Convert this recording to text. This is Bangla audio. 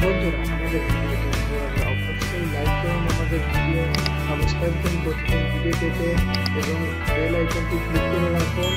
বন্ধুরা, আমাদের ভিডিওটি অবশ্যই লাইক করুন, আমাদের ভিডিও সাবস্ক্রাইব করুন প্রতিদিন ভিডিও পেতে, এবং বেল আইকনটি ক্লিক করে রাখুন।